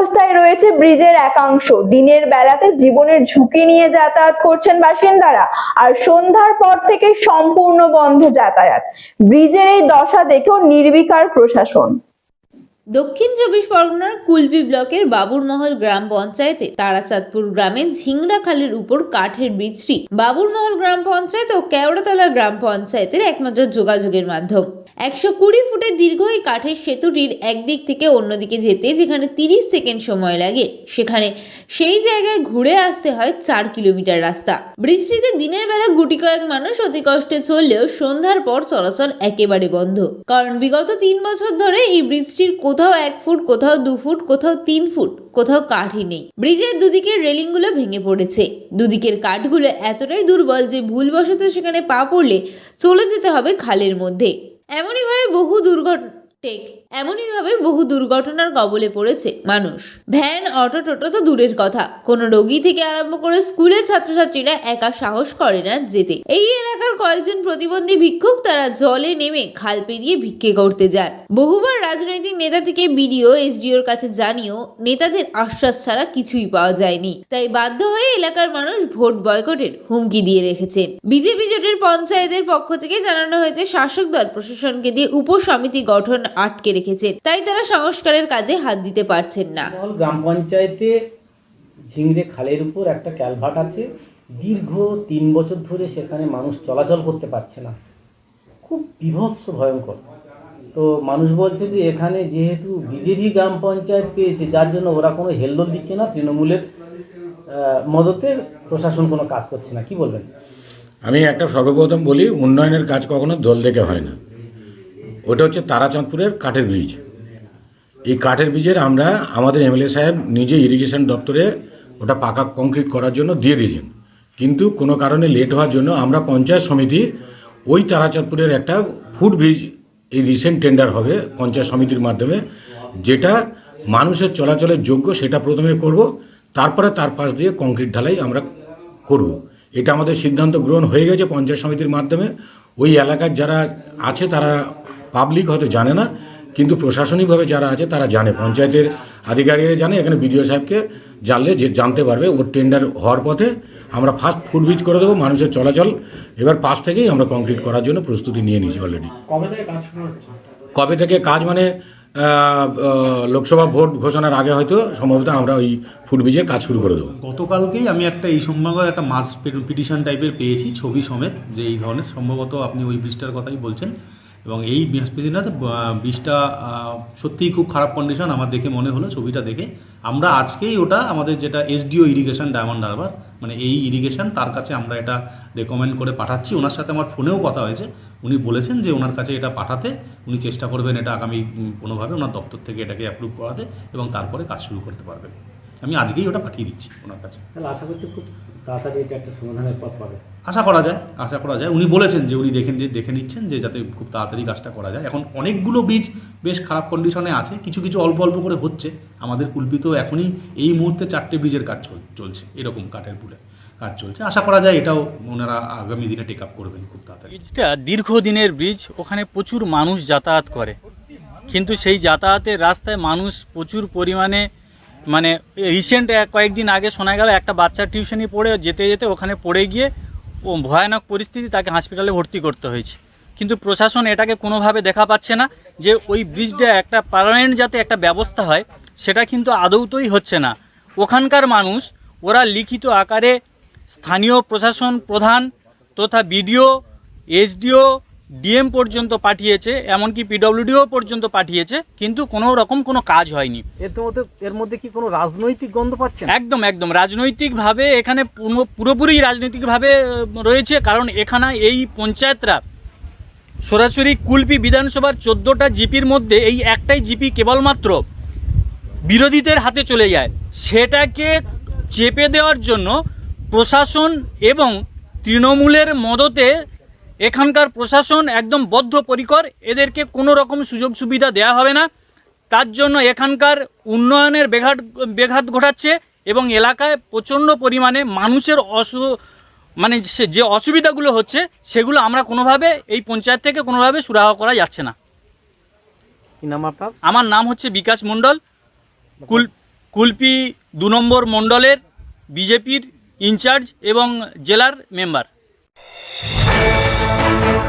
অবস্থায় রয়েছে ব্রিজের একাংশ দিনের বেলাতে জীবনের ঝুঁকি নিয়ে যাতায়াত করছেন বাসিন্দারা আর সন্ধ্যার পর থেকে সম্পূর্ণ বন্ধ যাতায়াত। ব্রিজের এই দশা দেখেও নির্বিকার প্রশাসন। দক্ষিণ চব্বিশ পরগনার কুলবি ব্লকের বাবুরমহল গ্রাম পঞ্চায়েতে তারাচাঁদপুর গ্রামে ঝিংড়া খালের উপর কাঠের ব্রিজটি বাবুরমহল গ্রাম পঞ্চায়েত ও কেওড়াতলা গ্রাম পঞ্চায়েতের একমাত্র যোগাযোগের মাধ্যম। একশো কুড়ি ফুটের দীর্ঘ এই কাঠের সেতুটির একদিক থেকে অন্যদিকে যেতে যেখানে তিরিশ সেকেন্ড সময় লাগে। সেখানে সেই জায়গায় ঘুরে আসতে হয় চার কিলোমিটার রাস্তা। বৃষ্টিতে দিনের বেলা গুটি কয়েক মানুষ অতি কষ্টে চললেও সন্ধ্যার পর চলাচল একেবারে বন্ধ। কারণ বিগত তিন বছর ধরে এই ব্রিজটির কোথাও এক ফুট, কোথাও দু ফুট, কোথাও তিন ফুট, কোথাও কাঠই নেই। ব্রিজের দুদিকের রেলিংগুলো ভেঙে পড়েছে। দুদিকের কাঠগুলো এতটাই দুর্বল যে ভুলবশত সেখানে পা পড়লে চলে যেতে হবে খালের মধ্যে। এমনইভাবে বহু দুর্ঘটনা টেক এমনইভাবে বহু দুর্ঘটনার কবলে পড়েছে মানুষ। ভ্যান অটো টোটো তো দূরের কথা। কোনো রোগী থেকে আরম্ভ করে স্কুলের ছাত্রছাত্রীরা একা সাহস করে না যেতে। এই এলাকার কয়েকজন প্রতিবন্ধী ভিক্ষুক তারা জলে নেমে খাল পেরিয়ে ভিক্ষে করতে যান। বহুবার রাজনৈতিক নেতা থেকে বিডিও, এসডিওর কাছে জানিয়েও নেতাদের আশ্বাস ছাড়া কিছুই পাওয়া যায়নি। তাই বাধ্য হয়ে এলাকার মানুষ ভোট বয়কটের হুমকি দিয়ে রেখেছেন। বিজেপি জোটের পঞ্চায়েতের পক্ষ থেকে জানানো হয়েছে, শাসক দল প্রশাসনকে দিয়ে উপসমিতি গঠন আটকে রেখেছেন তাই তারা সংস্কারের কাজে হাত দিতে পারছেন না। গ্রাম পঞ্চায়েতে ঝিংড়ে খালের উপর একটা ক্যালভার্ট আছে দীর্ঘ তিন বছর ধরে সেখানে মানুষ চলাচল করতে পারছে না। খুব বিভৎস ভয়ঙ্কর। তো মানুষ বলছে যে এখানে যেহেতু বিজেপি গ্রাম পঞ্চায়েত পেয়েছে যার জন্য ওরা কোনো হেলদোল দিচ্ছে না তৃণমূলের মদতে প্রশাসন কোনো কাজ করছে না। কি বলবেন? আমি একটা সর্বপ্রথম বলি উন্নয়নের কাজ কখনো দল দেখে হয় না। ওটা হচ্ছে তারাচাঁদপুরের কাঠের ব্রিজ। এই কাঠের ব্রিজের আমরা আমাদের এমএলএ সাহেব নিজে ইরিগেশন দপ্তরে ওটা পাকা কংক্রিট করার জন্য দিয়ে দিয়েছেন। কিন্তু কোনো কারণে লেট হওয়ার জন্য আমরা পঞ্চায়েত সমিতি ওই তারাচাঁদপুরের একটা ফুট ব্রিজ এই রিসেন্ট টেন্ডার হবে পঞ্চায়েত সমিতির মাধ্যমে, যেটা মানুষের চলাচলের যোগ্য সেটা প্রথমে করব, তারপরে তার পাশ দিয়ে কংক্রিট ঢালাই আমরা করব। এটা আমাদের সিদ্ধান্ত গ্রহণ হয়ে গেছে পঞ্চায়েত সমিতির মাধ্যমে। ওই এলাকার যারা আছে তারা পাবলিক হয়তো জানে না কিন্তু প্রশাসনিকভাবে যারা আছে তারা জানে। পঞ্চায়েতের আধিকারিকরা জানে এখানে বিডিও সাহেবকে জানলে যে জানতে পারবে ওর টেন্ডার হওয়ার পথে আমরা ফার্স্ট ফুট ব্রিজ করে দেবো মানুষের চলাচল। এবার পাশ থেকেই আমরা কংক্রিট করার জন্য প্রস্তুতি নিয়ে নিয়েছি অলরেডি কবে থেকে কাজ শুরু হচ্ছে কবে থেকে কাজ মানে লোকসভা ভোট ঘোষণার আগে হয়তো সম্ভবত আমরা ওই ফুট ব্রিজের কাজ শুরু করে দেবো। গতকালকেই আমি একটা এই সম্ভব একটা মাস পিটিশন টাইপের পেয়েছি ছবি সমেত যে এই ধরনের। সম্ভবত আপনি ওই ব্রিজটার কথাই বলছেন। এবং এই বৃহস্পতিনাথ ব্রিজটা সত্যিই খুব খারাপ কন্ডিশন আমার দেখে মনে হলো, ছবিটা দেখে। আমরা আজকেই ওটা আমাদের যেটা এসডিও ইরিগেশন ডায়মন্ড হারবার মানে এই ইরিগেশন তার কাছে আমরা এটা রেকমেন্ড করে পাঠাচ্ছি। ওনার সাথে আমার ফোনেও কথা হয়েছে। উনি বলেছেন যে ওনার কাছে এটা পাঠাতে, উনি চেষ্টা করবেন এটা আগামী কোনোভাবে ওনার দপ্তর থেকে এটাকে অ্যাপ্রুভ করাতে এবং তারপরে কাজ শুরু করতে পারবেন। আমি আজকেই ওটা পাঠিয়ে দিচ্ছি ওনার কাছে। তাহলে আশা করছি খুব তাড়াতাড়ি এটা একটা সমাধানের পথ পাবে আশা করা যায়, আশা করা যায়। উনি বলেছেন যে, উনি দেখে দেখে নিচ্ছেন যে, যাতে খুব তাড়াতাড়ি কাজটা করা যায়। এখন অনেকগুলো বীজ বেশ খারাপ কন্ডিশনে আছে, কিছু কিছু অল্প অল্প করে হচ্ছে। আমাদের কুলপিত এখনই এই মুহূর্তে চারটে ব্রিজের কাজ চল- চলছে, এরকম কাঠের পুলে কাজ চলছে। আশা করা যায় এটাও ওনারা আগামী দিনে টেক আপ করবেন খুব তাড়াতাড়ি। ব্রিজটা দীর্ঘদিনের ব্রিজ ওখানে প্রচুর মানুষ যাতায়াত করে। কিন্তু সেই যাতায়াতের রাস্তায় মানুষ প্রচুর পরিমাণে মানে রিসেন্ট কয়েকদিন আগে শোনা গেল, একটা বাচ্চা টিউশনি পড়ে যেতে যেতে ওখানে পড়ে গিয়ে ও ভয়ানক পরিস্থিতি তাকে হসপিটালে ভর্তি করতে হয়েছে। কিন্তু প্রশাসন এটাকে কোনোভাবে দেখা পাচ্ছে না যে ওই ব্রিজটা একটা পারমানেন্ট যাতে একটা ব্যবস্থা হয়, সেটা কিন্তু আদৌতই হচ্ছে না। ওখানকার মানুষ, ওরা লিখিত আকারে স্থানীয় প্রশাসন প্রধান তথা বিডিও, এসডিও ডিএম পর্যন্ত পাঠিয়েছে এমনকি পিডব্লিউডিও পর্যন্ত পাঠিয়েছে কিন্তু কোনো রকম কোনো কাজ হয়নি। এর মধ্যে এর মধ্যে কি কোনো রাজনৈতিক গন্ধ পাচ্ছেন? একদম একদম। রাজনৈতিকভাবে এখানে পুরো- পুরোপুরি রাজনৈতিকভাবে রয়েছে কারণ এখানে এই পঞ্চায়েতরা সরাসরি কুলপি বিধানসভার চোদ্দোটা জিপির মধ্যে এই একটাই জিপি কেবলমাত্র বিরোধীদের হাতে চলে যায়। সেটাকে চেপে দেওয়ার জন্য প্রশাসন এবং তৃণমূলের মদতে এখানকার প্রশাসন একদম বদ্ধপরিকর এদেরকে কোনো রকম সুযোগ সুবিধা দেওয়া হবে না। তার জন্য এখানকার উন্নয়নের বেঘাট বেঘাত ঘটাচ্ছে এবং এলাকায় প্রচণ্ড পরিমাণে মানুষের অসু মানে সে- যে অসুবিধাগুলো হচ্ছে সেগুলো আমরা কোনোভাবে এই পঞ্চায়েত থেকে কোনোভাবে সুরাহা করা যাচ্ছে না। নাম আপনার? আমার নাম হচ্ছে বিকাশ মণ্ডল। কুল কুলপি দু নম্বর মণ্ডলের বিজেপির ইনচার্জ এবং জেলার মেম্বার। Thank you.